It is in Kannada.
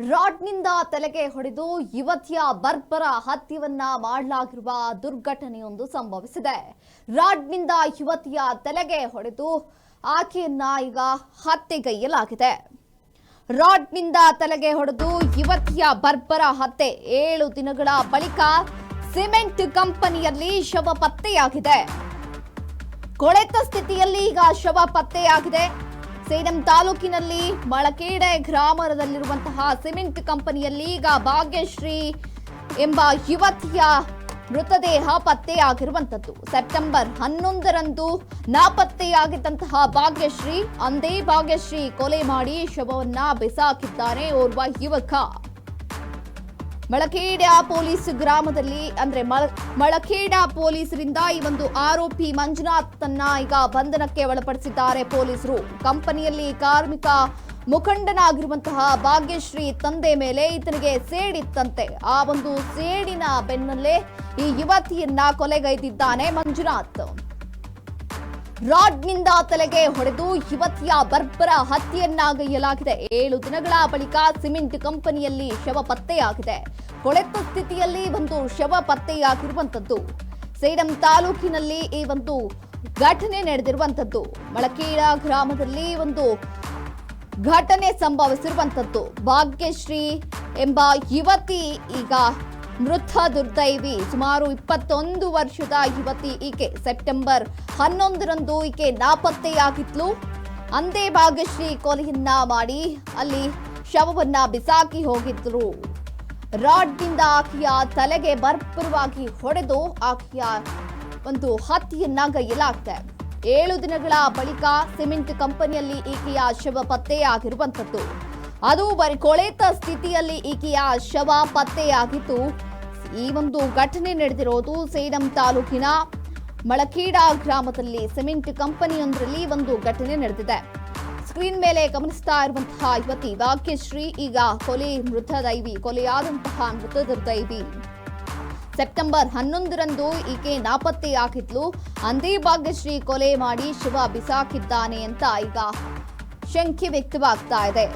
ರಾಡ್ನಿಂದ ತಲೆಗೆ ಹೊಡೆದು ಯುವತಿಯ ಬರ್ಬರ ಹತ್ಯವನ್ನ ಮಾಡಲಾಗಿರುವ ದುರ್ಘಟನೆಯೊಂದು ಸಂಭವಿಸಿದೆ. ರಾಡ್ನಿಂದ ಯುವತಿಯ ತಲೆಗೆ ಹೊಡೆದು ಆಕೆಯನ್ನ ಈಗ ಹತ್ಯೆಗೈಯಲಾಗಿದೆ ರಾಡ್ನಿಂದ ತಲೆಗೆ ಹೊಡೆದು ಯುವತಿಯ ಬರ್ಬರ ಹತ್ಯೆ ಏಳು ದಿನಗಳ ಬಳಿಕ ಸಿಮೆಂಟ್ ಕಂಪನಿಯಲ್ಲಿ ಶವ ಪತ್ತೆಯಾಗಿದೆ. ಕೊಳೆತ ಸ್ಥಿತಿಯಲ್ಲಿ ಈಗ ಶವ ಪತ್ತೆಯಾಗಿದೆ. ಸೇಡಂ ತಾಲೂಕಿನಲ್ಲಿ ಮಳಕೇಡೆ ಗ್ರಾಮದಲ್ಲಿರುವಂತಹ ಸಿಮೆಂಟ್ ಕಂಪನಿಯಲ್ಲಿ ಈಗ ಭಾಗ್ಯಶ್ರೀ ಎಂಬ ಯುವತಿಯ ಮೃತದೇಹ ಪತ್ತೆಯಾಗಿರುವಂತದ್ದು ಸೆಪ್ಟೆಂಬರ್ ಹನ್ನೊಂದರಂದು ನಾಪತ್ತೆಯಾಗಿದ್ದಂತಹ ಭಾಗ್ಯಶ್ರೀ, ಅಂದೇ ಭಾಗ್ಯಶ್ರೀ ಕೊಲೆ ಮಾಡಿ ಶವವನ್ನ ಬಿಸಾಕಿದ್ದಾನೆ ಓರ್ವ ಯುವಕ. ಮಳಖೇಡ ಪೊಲೀಸ್ ಗ್ರಾಮದಲ್ಲಿ, ಅಂದ್ರೆ ಮಳ- ಮಳಖೇಡ ಪೊಲೀಸರಿಂದ ಈ ಒಂದು ಆರೋಪಿ ಮಂಜುನಾಥ್ ತನ್ನ ಈಗ ಬಂಧನಕ್ಕೆ ಒಳಪಡಿಸಿದ್ದಾರೆ ಪೊಲೀಸರು. ಕಂಪನಿಯಲ್ಲಿ ಕಾರ್ಮಿಕ ಮುಖಂಡನಾಗಿರುವಂತಹ ಭಾಗ್ಯಶ್ರೀ ತಂದೆ ಮೇಲೆ ಈತನಿಗೆ ಸೇಡಿತ್ತಂತೆ ಆ ಒಂದು ಸೇಡಿನ ಬೆನ್ನಲ್ಲೇ ಈ ಯುವತಿಯನ್ನ ಕೊಲೆಗೈದಿದ್ದಾನೆ ಮಂಜುನಾಥ್. ರಾಡ್ನಿಂದ ತಲೆಗೆ ಹೊಡೆದು ಯುವತಿಯ ಬರ್ಬರ ಹತ್ಯೆಯನ್ನಾಗೈಯಲಾಗಿದೆ ಏಳು ದಿನಗಳ ಬಳಿಕ ಸಿಮೆಂಟ್ ಕಂಪನಿಯಲ್ಲಿ ಶವ ಪತ್ತೆಯಾಗಿದೆ. ಕೊಳೆತ ಸ್ಥಿತಿಯಲ್ಲಿ ಒಂದು ಶವ ಪತ್ತೆಯಾಗಿರುವಂತದ್ದು ಸೇಡಂ ತಾಲೂಕಿನಲ್ಲಿ ಈ ಒಂದು ಘಟನೆ ನಡೆದಿರುವಂತದ್ದು ಮಳಕೇಡ ಗ್ರಾಮದಲ್ಲಿ ಒಂದು ಘಟನೆ ಸಂಭವಿಸಿರುವಂತದ್ದು ಭಾಗ್ಯಶ್ರೀ ಎಂಬ ಯುವತಿ ಈಗ ಮೃತ ದುರ್ದೈವಿ ಸುಮಾರು ಇಪ್ಪತ್ತೊಂದು ವರ್ಷದ ಯುವತಿ ಈಕೆ. ಸೆಪ್ಟೆಂಬರ್ ಹನ್ನೊಂದರಂದು ಈಕೆ ನಾಪತ್ತೆಯಾಗಿದ್ಲು. ಅಂದೇ ಭಾಗ್ಯಶ್ರೀ ಕೊಲೆಯನ್ನ ಮಾಡಿ ಅಲ್ಲಿ ಶವವನ್ನ ಬಿಸಾಕಿ ಹೋಗಿದ್ರು. ರಾಡ್ನಿಂದ ಆಕೆಯ ತಲೆಗೆ ಭರ್ಪರವಾಗಿ ಹೊಡೆದು ಆಕೆಯ ಒಂದು ಹತ್ಯೆಯನ್ನ ಗೈಯಲಾಗಿದೆ ಏಳು ದಿನಗಳ ಬಳಿಕ ಸಿಮೆಂಟ್ ಕಂಪನಿಯಲ್ಲಿ ಈಕೆಯ ಶವ ಪತ್ತೆಯಾಗಿರುವಂಥದ್ದು. ಅದು ಬರೀ ಕೊಳೆತ ಸ್ಥಿತಿಯಲ್ಲಿ ಈಕೆಯ ಶವ ಪತ್ತೆಯಾಗಿತ್ತು. ಈ ಒಂದು ಘಟನೆ ನಡೆದಿರೋದು ಸೇಡಂ ತಾಲೂಕಿನ ಮಳಕೀಡ ಗ್ರಾಮದಲ್ಲಿ, ಸಿಮೆಂಟ್ ಕಂಪನಿಯೊಂದರಲ್ಲಿ ಒಂದು ಘಟನೆ ನಡೆದಿದೆ. ಸ್ಕ್ರೀನ್ ಮೇಲೆ ಗಮನಿಸ್ತಾ ಇರುವಂತಹ ಯುವತಿ ಭಾಗ್ಯಶ್ರೀ, ಈಗ ಕೊಲೆ ಮೃತದೈವಿ, ಕೊಲೆಯಾದಂತಹ ಮೃತದೈವಿ. ಸೆಪ್ಟೆಂಬರ್ ಹನ್ನೊಂದರಂದು ಈಕೆ ನಾಪತ್ತೆಯಾಗಿದ್ಲು. ಅಂದೇ ಭಾಗ್ಯಶ್ರೀ ಕೊಲೆ ಮಾಡಿ ಶಿವ ಬಿಸಾಕಿದ್ದಾನೆ ಅಂತ ಈಗ ಶಂಕೆ ವ್ಯಕ್ತವಾಗ್ತಾ ಇದೆ.